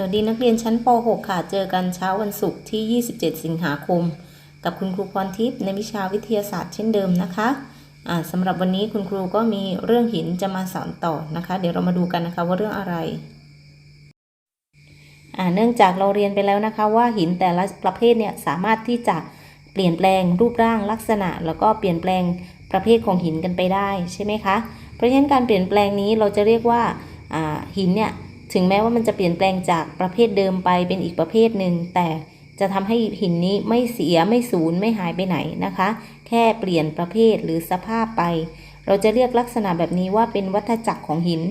สวัสดีนักเรียนชั้นป .6 ค่ะ เจอกันเช้าวันศุกร์ที่ 27 สิงหาคม กับคุณครูพรทิพย์ในวิชาวิทยาศาสตร์เช่นเดิมนะคะอ่าสำหรับวันนี้คุณครูก็มีเรื่องหินจะมาสอนต่อนะคะ เดี๋ยวเรามาดูกันนะคะว่าเรื่องอะไร เนื่องจากเราเรียนไปแล้วนะคะ ว่าหินแต่ละประเภทเนี่ยสามารถที่จะเปลี่ยนแปลงรูปร่างลักษณะ แล้วก็เปลี่ยนแปลงประเภทของหินกันไปได้ใช่ไหมคะ เพราะฉะนั้นการเปลี่ยนแปลงนี้เราจะเรียกว่าหินเนี่ย ถึงแม้ว่ามันจะเปลี่ยนแปลงจากประเภทเดิมไปเป็นอีกประเภทหนึ่ง แต่จะทำให้หินนี้ไม่เสียไม่สูญไม่หายไปไหนนะคะ แค่เปลี่ยนประเภทหรือสภาพไป เราจะเรียกลักษณะแบบนี้ว่าเป็นวัฏจักรของหิน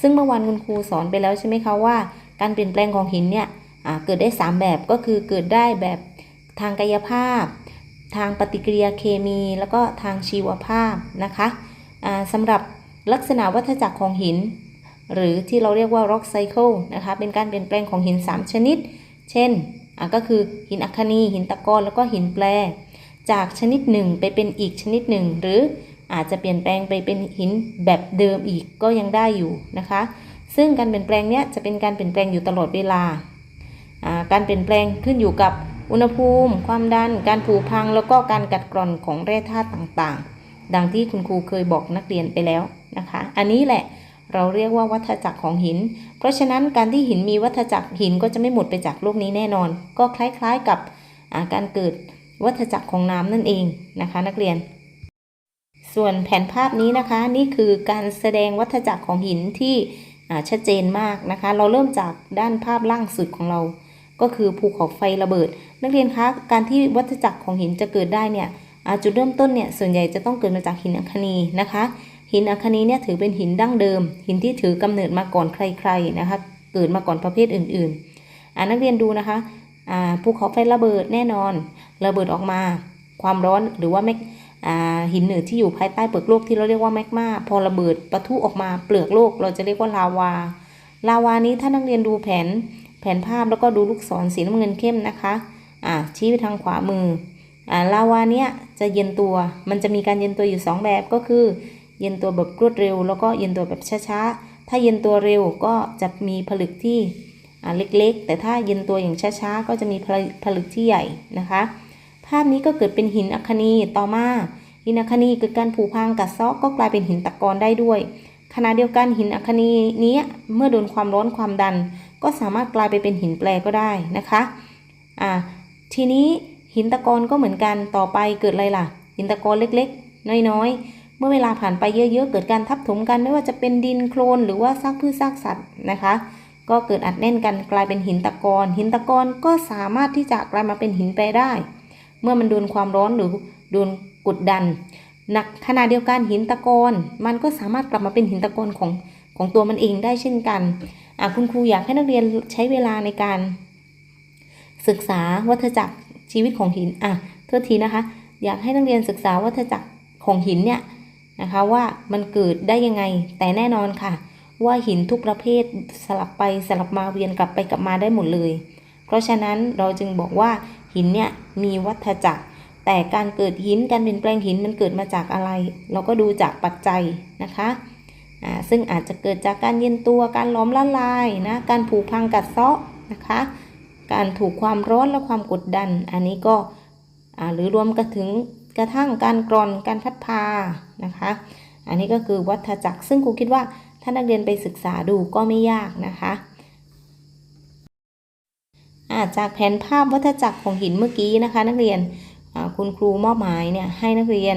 ซึ่งเมื่อวานคุณครูสอนไปแล้วใช่ไหมคะว่า การเปลี่ยนแปลงของหินเนี่ยเกิดได้ 3 แบบก็คือเกิดได้แบบทางกายภาพ ทางปฏิกิริยาเคมี แล้วก็ทางชีวภาพนะคะสำหรับลักษณะวัฏจักรของหิน หรือที่เราเรียกว่า rock cycle นะคะ เป็นการเปลี่ยนแปลงของหิน 3 ชนิด เช่นก็คือหินอัคนีหินตะกอนแล้วก็หินแปร จากชนิดหนึ่งไปเป็นอีกชนิดหนึ่ง หรืออาจจะเปลี่ยนแปลงไปเป็นหินแบบเดิมอีกก็ยังได้อยู่นะคะ ซึ่งการเปลี่ยนแปลงเนี้ยจะเป็นการเปลี่ยนแปลงอยู่ตลอดเวลาอ่าการเปลี่ยนแปลงขึ้นอยู่กับอุณหภูมิ ความดัน การผุพัง แล้วก็การกัดกร่อนของแร่ธาตุต่างๆ ดังที่คุณครูเคยบอกนักเรียนไปแล้วนะคะ อันนี้แหละ เราเรียกว่าวัฏจักรของหิน เพราะฉะนั้นการที่หินมีวัฏจักรหินก็จะไม่หมดไปจากโลกนี้แน่นอน ก็คล้ายๆกับาการเกิดวัฏจักรของน้ำนั่นเองนะคะ นักเรียน ส่วนแผนภาพนี้นะคะ นี่คือการแสดงวัฏจักรของหินที่ชัดเจนมากนะคะ เราเริ่มจากด้านภาพล่างสุดของเรา ก็คือภูเขาไฟระเบิด นักเรียนคะการที่วัฏจักรของหินจะเกิดได้เนี่ยจุดเริ่มต้นเนี่ยส่วนใหญ่จะต้องเกิดมาจากหินอัคคนีนะคะ หินอัคนีเนี่ยถือเป็นหินดั้งเดิม หินที่ถือกำเนิดมาก่อนใครๆนะคะ เกิดมาก่อนประเภทอื่นๆอ่านักเรียนดูนะคะอ่าภูเขาไฟระเบิดแน่นอน ระเบิดออกมา ความร้อนหรือว่าแมกอ่าหินเหนืดที่อยู่ภายใต้เปลือกโลกที่เราเรียกว่าแมกมาพอระเบิดปะทุออกมาเปลือกโลก เราจะเรียกว่าลาวา ลาวานี้ถ้านักเรียนดูแผนแผนภาพแล้วก็ดูลูกศรสีน้ำเงินเข้มนะคะอ่าชี้ไปทางขวามืออ่าลาวาเนี้ยจะเย็นตัว มันจะมีการเย็นตัวอยู่สองแบบก็คือ เย็นตัวแบบรวดเร็ว แล้วก็เย็นตัวแบบช้าๆ ถ้าเย็นตัวเร็วก็จะมีผลึกที่เล็กๆ แต่ถ้าเย็นตัวอย่างช้าๆ ก็จะมีผลึกที่ใหญ่นะคะ ภาพนี้ก็เกิดเป็นหินอัคนีต่อมาหินอัคนีเกิดการผุพังกัดซาะก็กลายเป็นหินตะกอนได้ด้วยขณะเดียวกันหินอัคคนีนี้เมื่อโดนความร้อนความดัน ก็สามารถกลายไปเป็นหินแปรก็ได้นะคะอ่าทีนี้หินตะกอนก็เหมือนกันต่อไปเกิดอะไรล่ะ หินตะกอนเล็กๆ น้อยๆ เมื่อเวลาผ่านไปเยอะๆ เกิดการทับถมกันไม่ว่าจะเป็นดินโคลนหรือว่าซากพืชซากสัตว์นะคะ ก็เกิดอัดแน่นกันกลายเป็นหินตะกอนหินตะกอนก็สามารถที่จะกลายมาเป็นหินแปรได้ เมื่อมันโดนความร้อนหรือโดนกดดันหนักขณะเดียวกันหินตะกอนมันก็สามารถกลับมาเป็นหินตะกอนของของตัวมันเองได้เช่นกันคุณครูอยากให้นักเรียนใช้เวลาในการ ศึกษาวัฏจักรชีวิตของหินอะโทษทีนะคะ อยากให้นักเรียนศึกษาวัฏจักรของหินเนี่ย นะคะว่ามันเกิดได้ยังไง แต่แน่นอนค่ะ ว่าหินทุกประเภทสลับไปสลับมาเวียนกลับไปกลับมาได้หมดเลย เพราะฉะนั้นเราจึงบอกว่าหินเนี่ยมีวัฏจักร แต่การเกิดหินการเปลี่ยนแปลงหินมันเกิดมาจากอะไร เราก็ดูจากปัจจัยนะคะอ่าซึ่งอาจจะเกิดจากการเย็นตัวการล้อมละลายนะการผุพังกัดเซาะนะคะ การถูกความร้อนและความกดดัน อันนี้ก็อ่าหรือรวมกระถึง กระทั่งการกรอนการพัดพานะคะ อันนี้ก็คือวัฏจักร ซึ่งครูคิดว่าถ้านักเรียนไปศึกษาดูก็ไม่ยากนะคะาจากแผนภาพวัฏจักรของหินเมื่อกี้นะคะ นักเรียนคุณครูมอบหมายเนี่ยให้นักเรียน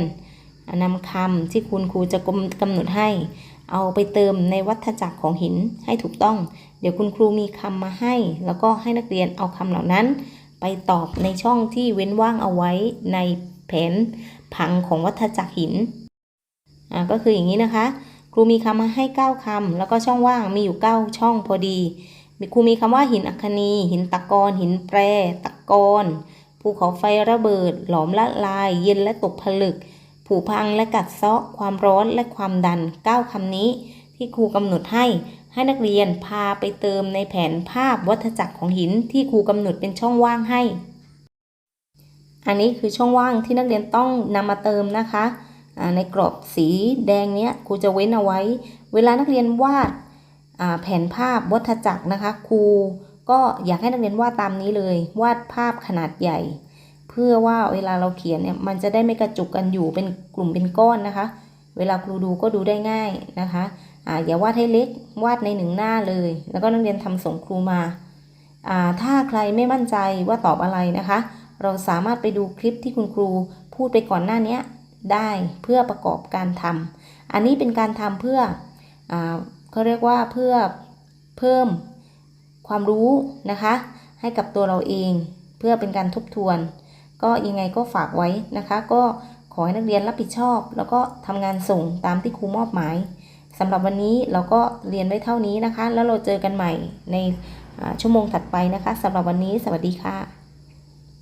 อ่านำคำที่คุณครูจะกำกำหนดให้ เอาไปเติมในวัฏจักรของหินให้ถูกต้อง เดี๋ยวคุณครูมีคำมาให้ แล้วก็ให้นักเรียนเอาคำเหล่านั้น ไปตอบในช่องที่เว้นว่างเอาไว้ใน แผนผังของวัฏจักรหินอ่าก็คืออย่างนี้นะคะ ครูมีคำมาให้ 9คำแล้วก็ช่องว่างมีอยู่ 9 ช่องพอดีครูมีคำว่าหินอัคนี หินตะกอนหินแปร ตะกอนภูเขาไฟระเบิด หลอมละลาย เย็นและตกผลึกผุพังและกัดเซาะ ความร้อนและความดัน 9คำนี้ ที่ครูกำหนดให้ให้นักเรียนพาไปเติมในแผนภาพวัฏจักรของหินที่ครูกำหนดเป็นช่องว่างให้ อันนี้คือช่องว่างที่นักเรียนต้องนำมาเติมนะคะในกรอบสีแดงเนี้ยครูจะเว้นเอาไว้ เวลานักเรียนวาดแผนภาพวัฏจักรนะคะครูก็อยากให้นักเรียนวาดตามนี้เลย วาดภาพขนาดใหญ่ เพื่อว่าเวลาเราเขียนเนี่ยมันจะได้ไม่กระจุกกันอยู่เป็นกลุ่มเป็นก้อนนะคะ เวลาครูดูก็ดูได้ง่ายนะคะออย่าวาดให้เล็กวาดในหนึ่งหน้าเลย แล้วก็นักเรียนทำส่งครูมา ถ้าใครไม่มั่นใจว่าตอบอะไรนะคะ เราสามารถไปดูคลิปที่คุณครูพูดไปก่อนหน้านี้ได้เพื่อประกอบการทำอันนี้เป็นการทำเพื่ออเขาเรียกว่าเพื่อเพิ่มความรู้นะคะ ให้กับตัวเราเองเพื่อเป็นการทบทวน ก็ยังไงก็ฝากไว้นะคะ ก็ขอให้นักเรียนรับผิดชอบ แล้วก็ทำงานส่งตามที่ครูมอบหมายสำหรับวันนี้เราก็เรียนไว้เท่านี้นะคะ แล้วเราเจอกันใหม่ในชั่วโมงถัดไปนะคะสำหรับวันนี้สวัสดีค่ะ